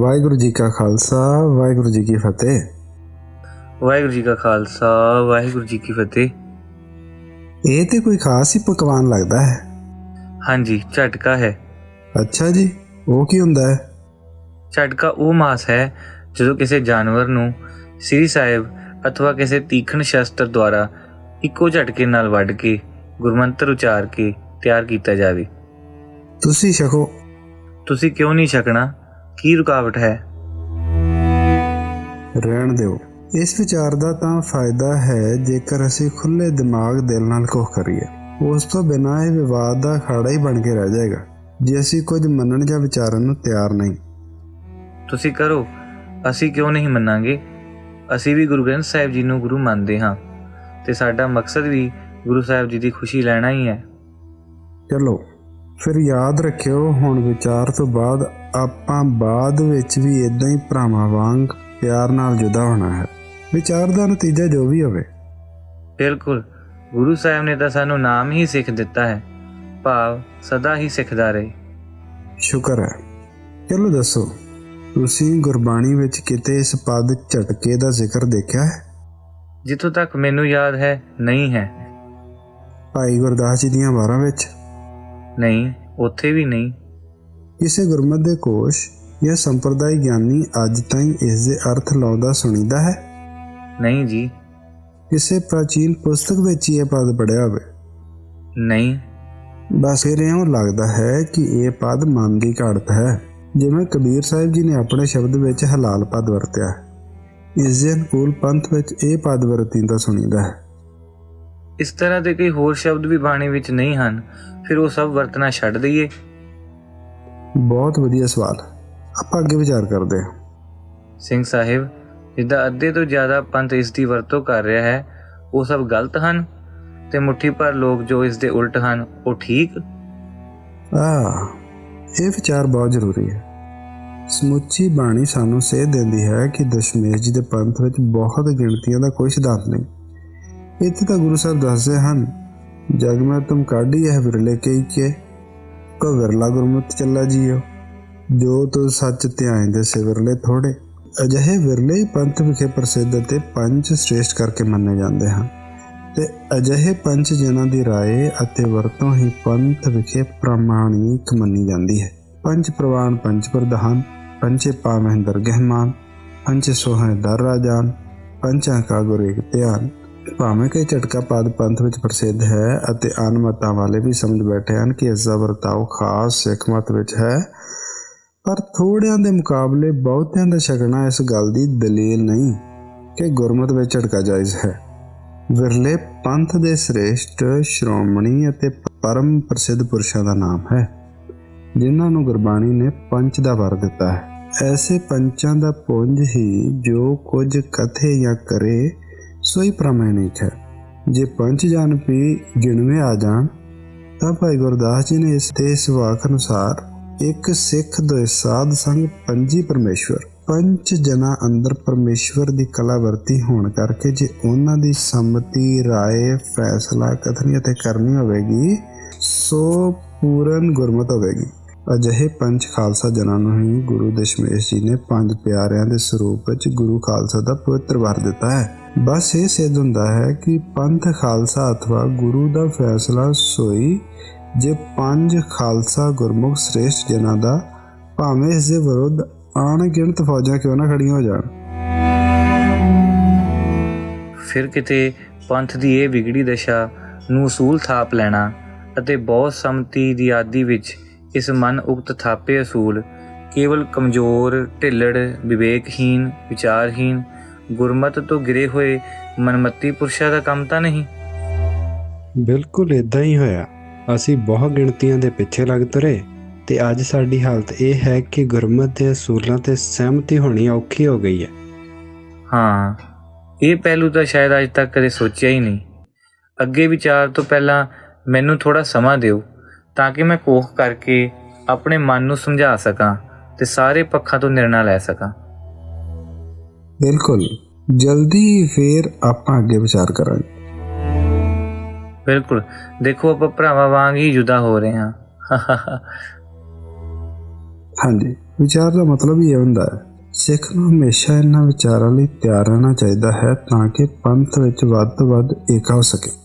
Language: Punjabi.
ਵਾਹਿਗੁਰੂ ਜੀ ਕਾ ਖਾਲਸਾ ਵਾਹਿਗੁਰੂ ਜੀ ਕੀ ਫਤਿਹ। ਵਾਹਿਗੁਰੂ ਜੀ ਕਾ ਖਾਲਸਾ ਵਾਹਿਗੁਰੂ ਜੀ ਕੀ ਫਤਿਹ। ਇਹ ਤੇ ਕੋਈ ਖਾਸ ਹੀ ਪਕਵਾਨ ਲੱਗਦਾ ਹੈ। ਹਾਂਜੀ ਝਟਕਾ ਹੈ। ਅੱਛਾ ਜੀ ਉਹ ਕੀ ਹੁੰਦਾ ਹੈ? ਝਟਕਾ ਉਹ ਮਾਸ ਹੈ ਜਦੋਂ ਕਿਸੇ ਜਾਨਵਰ ਨੂੰ ਸ੍ਰੀ ਸਾਹਿਬ ਅਥਵਾ ਕਿਸੇ ਤੀਖਣ ਸ਼ਸਤਰ ਦੁਆਰਾ ਇੱਕੋ ਝਟਕੇ ਨਾਲ ਵੱਢ ਕੇ ਗੁਰਮੰਤਰ ਉਚਾਰ ਕੇ ਤਿਆਰ ਕੀਤਾ ਜਾਵੇ। ਤੁਸੀਂ ਛਕੋ। ਤੁਸੀਂ ਕਿਉਂ ਨਹੀਂ ਛਕਣਾ? ਕੀ ਰੁਕਾਵਟ ਹੈ? ਰਹਿਣ ਦਿਓ। ਇਸ ਵਿਚਾਰ ਦਾ ਤਾਂ ਫਾਇਦਾ ਹੈ ਜੇਕਰ ਅਸੀਂ ਖੁੱਲੇ ਦਿਮਾਗ ਦਿਲ ਨਾਲ ਕੁਝ ਕਰੀਏ। ਉਸ ਤੋਂ ਬਿਨਾਂ ਇਹ ਵਿਵਾਦ ਦਾ ਅਖਾੜਾ ਹੀ ਬਣ ਕੇ ਰਹਿ ਜਾਏਗਾ। ਜੇ ਅਸੀਂ ਕੁਝ ਮੰਨਣ ਜਾਂ ਵਿਚਾਰਨ ਨੂੰ ਤਿਆਰ ਨਹੀਂ। ਤੁਸੀਂ ਕਰੋ। ਅਸੀਂ ਕਿਉਂ ਨਹੀਂ ਮੰਨਾਂਗੇ? ਅਸੀਂ ਵੀ ਗੁਰੂ ਗ੍ਰੰਥ ਸਾਹਿਬ ਜੀ ਨੂੰ ਗੁਰੂ ਮੰਨਦੇ ਹਾਂ ਤੇ ਸਾਡਾ ਮਕਸਦ ਵੀ ਗੁਰੂ ਸਾਹਿਬ ਜੀ ਦੀ ਖੁਸ਼ੀ ਲੈਣਾ ਹੀ ਹੈ। ਚਲੋ ਫਿਰ ਯਾਦ ਰੱਖਿਓ ਹੁਣ ਵਿਚਾਰ ਤੋਂ ਬਾਅਦ ਆਪਾਂ ਬਾਅਦ ਵਿੱਚ ਵੀ ਇਦਾਂ ਹੀ ਭਰਾਵਾਂ ਵਾਂਗ ਪਿਆਰ ਨਾਲ ਜੁਦਾ ਹੋਣਾ ਹੈ। ਵਿਚਾਰ ਦਾ ਨਤੀਜਾ ਜੋ ਵੀ ਹੋਵੇ। ਬਿਲਕੁਲ। ਗੁਰੂ ਸਾਹਿਬ ਨੇ ਤਾਂ ਸਾਨੂੰ ਨਾਮ ਹੀ ਸਿੱਖ ਦਿੱਤਾ ਹੈ। ਭਾਵ ਸਦਾ ਹੀ ਸਿੱਖਦਾ ਰਹੇ। ਸ਼ੁਕਰ ਹੈ। ਚਲੋ ਦੱਸੋ ਤੁਸੀਂ ਗੁਰਬਾਣੀ ਵਿੱਚ ਕਿਤੇ ਇਸ ਪਦ ਝਟਕੇ ਦਾ ਜ਼ਿਕਰ ਦੇਖਿਆ ਹੈ? ਜਿੱਥੋਂ ਤੱਕ ਮੈਨੂੰ ਯਾਦ ਹੈ ਨਹੀਂ ਹੈ। ਭਾਈ ਗੁਰਦਾਸ ਜੀ ਦੀਆਂ ਵਾਰਾਂ ਵਿੱਚ? ਨਹੀਂ ਉੱਥੇ ਵੀ ਨਹੀਂ। ਕਿਸੇ ਗੁਰਮਤਿ ਦੇ ਕੋਸ਼ ਜਾਂ ਸੰਪਰਦਾਇ ਗਿਆਨੀ ਅੱਜ ਤਾਈਂ ਇਸ ਦੇ ਅਰਥ ਲਾਉਂਦਾ ਸੁਣੀਦਾ ਹੈ? ਨਹੀਂ ਜੀ। ਕਿਸੇ ਪ੍ਰਾਚੀਨ ਪੁਸਤਕ ਵਿੱਚ ਇਹ ਪਦ ਪੜਿਆ ਹੋਵੇ। ਨਹੀਂ। ਬਸ ਫਿਰ ਇਉਂ ਲੱਗਦਾ ਹੈ ਕਿ ਇਹ ਪਦ ਮਨ ਦੀ ਘਾੜਤ ਹੈ। ਜਿਵੇਂ ਕਬੀਰ ਸਾਹਿਬ ਜੀ ਨੇ ਆਪਣੇ ਸ਼ਬਦ ਵਿੱਚ ਹਲਾਲ ਪਦ ਵਰਤਿਆ। ਹੈ ਇਸ ਦੇ ਅਨੁਕੂਲ ਪੰਥ ਵਿੱਚ ਇਹ ਪਦ ਵਰਤੀਂਦਾ ਸੁਣੀਦਾ ਹੈ। ਇਸ ਤਰ੍ਹਾਂ ਦੇ ਕਈ ਹੋਰ ਸ਼ਬਦ ਵੀ ਬਾਣੀ ਵਿੱਚ ਨਹੀਂ ਹਨ। ਫਿਰ ਉਹ ਸਭ ਵਰਤਣਾ ਛੱਡ ਦਈਏ। ਬਹੁਤ ਵਧੀਆ ਸਵਾਲ। ਆਪਾਂ ਅੱਗੇ ਵਿਚਾਰ ਕਰਦੇ ਹਾਂ। ਸਿੰਘ ਸਾਹਿਬ ਜਿੱਦਾਂ ਅੱਧੇ ਤੋਂ ਜ਼ਿਆਦਾ ਪੰਥ ਇਸ ਦੀ ਵਰਤੋਂ ਕਰ ਰਿਹਾ ਹੈ ਉਹ ਸਭ ਗਲਤ ਹਨ? ਤੇ ਮੁੱਠੀ ਭਰ ਲੋਕ ਜੋ ਇਸ ਦੇ ਉਲਟ ਹਨ ਉਹ ਠੀਕ? ਆ ਇਹ ਵਿਚਾਰ ਬਹੁਤ ਜ਼ਰੂਰੀ ਹੈ। ਸਮੁੱਚੀ ਬਾਣੀ ਸਾਨੂੰ ਸੇਧ ਦਿੰਦੀ ਹੈ ਕਿ ਦਸ਼ਮੇਸ਼ ਜੀ ਦੇ ਪੰਥ ਵਿੱਚ ਬਹੁਤ ਗਿਣਤੀਆਂ ਦਾ ਕੋਈ ਸਿਧਾਂਤ ਨਹੀਂ। ਇੱਥੇ ਤਾਂ ਗੁਰੂ ਸਾਹਿਬ ਦੱਸਦੇ ਹਨ ਜਗ ਮੈਂ ਤੁਮ ਕਾਢੀ ਹੈ ਵਿਰਲੇ ਕਈ ਕੇ। ਕੋ ਵਿਰਲਾ ਗੁਰਮਤਿ ਚੱਲਾ ਜੀਓ। ਜੋ ਤੁ ਸੱਚ ਧਿਆਏ ਦੇ ਸੇ ਵਿਰਲੇ ਥੋੜੇ, ਅਜਿਹੇ ਵਿਰਲੇ ਹੀ ਪੰਥ ਵਿਖੇ ਪ੍ਰਸਿੱਧ ਅਤੇ ਪੰਜ ਸ੍ਰੇਸ਼ਟ ਕਰਕੇ ਮੰਨੇ ਜਾਂਦੇ ਹਨ। ਤੇ ਅਜਿਹੇ ਪੰਜ ਜਨਾਂ ਦੀ ਰਾਏ ਅਤੇ ਵਰਤੋਂ ਹੀ ਪੰਥ ਵਿਖੇ ਪ੍ਰਮਾਣਿਕ ਮੰਨੀ ਜਾਂਦੀ ਹੈ। ਪੰਜ ਪ੍ਰਵਾਨ, ਪੰਜ ਪ੍ਰਧਾਨ, ਪੰਜੇ ਪਾਵਹਿ ਗਹਿਮਾਨ ਪੰਜ ਸੋਹੈ ਦਰ ਰਾਜਾਨ ਪੰਚਾਂ ਕਾ ਗੁਰ ਧਿਆਨ। ਭਾਵੇਂ ਕਿ ਝਟਕਾ ਪਾਦ ਪੰਥ ਵਿੱਚ ਪ੍ਰਸਿੱਧ ਹੈ ਅਤੇ ਅਨਮਤਾਂ ਵਾਲੇ ਵੀ ਸਮਝ ਬੈਠੇ ਹਨ ਕਿ ਇਸ ਦਾ ਵਰਤਾਓ ਖਾਸ ਸਿੱਖ ਮਤ ਵਿੱਚ ਹੈ, ਪਰ ਥੋੜਿਆਂ ਦੇ ਮੁਕਾਬਲੇ ਬਹੁਤਿਆਂ ਦਾ ਛਕਣਾ ਇਸ ਗੱਲ ਦੀ ਦਲੀਲ ਨਹੀਂ ਕਿ ਗੁਰਮਤ ਵਿੱਚ ਝਟਕਾ ਜਾਇਜ਼ ਹੈ। ਵਿਰਲੇ ਪੰਥ ਦੇ ਸ੍ਰੇਸ਼ਟ ਸ਼੍ਰੋਮਣੀ ਅਤੇ ਪਰਮ ਪ੍ਰਸਿੱਧ ਪੁਰਸ਼ਾਂ ਦਾ ਨਾਮ ਹੈ, ਜਿਨ੍ਹਾਂ ਨੂੰ ਗੁਰਬਾਣੀ ਨੇ ਪੰਚ ਦਾ ਵਰ ਦਿੱਤਾ ਹੈ। ਐਸੇ ਪੰਚਾਂ ਦਾ ਪੁੰਜ ਹੀ ਜੋ ਕੁਝ ਕਥੇ ਜਾਂ ਕਰੇ ਸੋਈ प्रमाणिक ਹੈ। ਜੇ ਪੰਜ ਜਨ भी ਗਿਣਵੇਂ ਆ ਜਾਣ, ਤਾਂ ਭਾਈ ਗੁਰਦਾਸ ਜੀ ਨੇ ਇਸ ਦੇ ਸੁਭਾਖ ਅਨੁਸਾਰ ਇੱਕ ਸਿੱਖ ਦੇ ਸਾਧ ਸੰਗ ਪੰਜੀ ਪਰਮੇਸ਼ਵਰ, ਪੰਜ ਜਨਾ ਅੰਦਰ ਪਰਮੇਸ਼ਵਰ ਦੀ ਕਲਾ ਵਰਤੀ ਹੋਣ ਕਰਕੇ ਜੇ ਉਹਨਾਂ ਦੀ ਸੰਮਤੀ, ਰਾਏ, ਫੈਸਲਾ, ਕਥਨੀ ਅਤੇ ਕਰਨੀ ਹੋਵੇਗੀ, ਸੋ ਪੂਰਨ ਗੁਰਮਤ ਹੋਵੇਗੀ। ਅਜਿਹੇ ਪੰਜ ਖਾਲਸਾ ਜਨਾਂ ਨੂੰ ਹੀ ਗੁਰੂ ਦਸ਼ਮੇਸ਼ ਜੀ ਨੇ ਪੰਜ ਪਿਆਰਿਆਂ ਦੇ ਸਰੂਪ ਵਿੱਚ ਗੁਰੂ ਖਾਲਸਾ ਦਾ ਪਵਿੱਤਰ ਵਰ ਦਿੱਤਾ ਹੈ। ਬਸ ਇਹ ਸਿੱਧ ਹੁੰਦਾ ਹੈ ਕਿ ਪੰਥ ਖਾਲਸਾ ਅਥਵਾ ਗੁਰੂ ਦਾ ਫੈਸਲਾ ਸੋਈ ਜੇ ਪੰਜ ਖਾਲਸਾ ਗੁਰਮੁਖ ਸ੍ਰੇਸ਼ਟ ਜਨਾਂ ਦਾ ਭਾਵੇਂ ਇਸ ਦੇ ਵਿਰੁੱਧ ਅਣਗਿਣਤ ਫੌਜਾਂ ਕਿਉਂ ਨਾ ਖੜੀਆਂ ਹੋ ਜਾਣ। ਫਿਰ ਕਿਤੇ ਪੰਥ ਦੀ ਇਹ ਵਿਗੜੀ ਦਸ਼ਾ ਨੂੰ ਅਸੂਲ ਥਾਪ ਲੈਣਾ ਅਤੇ ਬਹੁਤ ਸੰਮਤੀ ਦੀ ਆਦੀ ਵਿੱਚ ਇਸ ਮਨ ਉਕਤ ਥਾਪੇ ਅਸੂਲ ਕੇਵਲ ਕਮਜ਼ੋਰ ਢਿੱਲੜ ਵਿਵੇਕਹੀਨ ਵਿਚਾਰਹੀਨ ਗੁਰਮਤ ਤੋਂ ਗਿਰੇ ਹੋਏ ਮਨਮਤੀ ਪੁਰਸ਼ਾਂ ਦਾ ਕੰਮ ਤਾਂ ਨਹੀਂ। ਬਿਲਕੁਲ ਇਦਾਂ ਹੀ ਹੋਇਆ। ਅਸੀਂ ਬਹੁਤ ਗਿਣਤੀਆਂ ਦੇ ਪਿੱਛੇ ਲੱਗ ਤੁਰੇ ਤੇ ਅੱਜ ਸਾਡੀ ਹਾਲਤ ਇਹ ਹੈ ਕਿ ਗੁਰਮਤ ਦੇ ਅਸੂਲਾਂ ਤੇ ਸਹਿਮਤੀ ਹੋਣੀ ਔਖੀ ਹੋ ਗਈ ਹੈ। ਹਾਂ ਇਹ ਪਹਿਲੂ ਤਾਂ ਸ਼ਾਇਦ ਅੱਜ ਤੱਕ ਕਦੇ ਸੋਚਿਆ ਹੀ ਨਹੀਂ। ਅੱਗੇ ਵਿਚਾਰ ਤੋਂ ਪਹਿਲਾਂ ਮੈਨੂੰ ਥੋੜਾ ਸਮਾਂ ਦਿਓ। ਤਾਂ ਕਿ ਮੈਂ ਕੋਖ ਕਰਕੇ ਆਪਣੇ ਮਨ ਨੂੰ ਸਮਝਾ ਸਕਾਂ ਤੇ ਸਾਰੇ ਪੱਖਾਂ ਤੋਂ ਨਿਰਣਾ ਲੈ ਸਕਾਂ। ਬਿਲਕੁਲ। ਜਲਦੀ ਫੇਰ ਆਪਾਂ ਅੱਗੇ ਵਿਚਾਰ ਕਰਾਂਗੇ। ਬਿਲਕੁਲ। ਦੇਖੋ ਆਪਾਂ ਭਰਾਵਾਂ ਵਾਂਗ ਹੀ ਜੁਦਾ ਹੋ ਰਹੇ ਹਾਂ। ਹਾਂਜੀ। ਵਿਚਾਰ ਦਾ ਮਤਲਬ ਇਹ ਹੁੰਦਾ ਹੈ ਸਿੱਖ ਨੂੰ ਹਮੇਸ਼ਾ ਇਹਨਾਂ ਵਿਚਾਰਾਂ ਲਈ ਤਿਆਰ ਰਹਿਣਾ ਚਾਹੀਦਾ ਹੈ ਤਾਂ ਕਿ ਪੰਥ ਵਿੱਚ ਵੱਧ ਤੋਂ ਵੱਧ ਏਕਾ ਹੋ ਸਕੇ।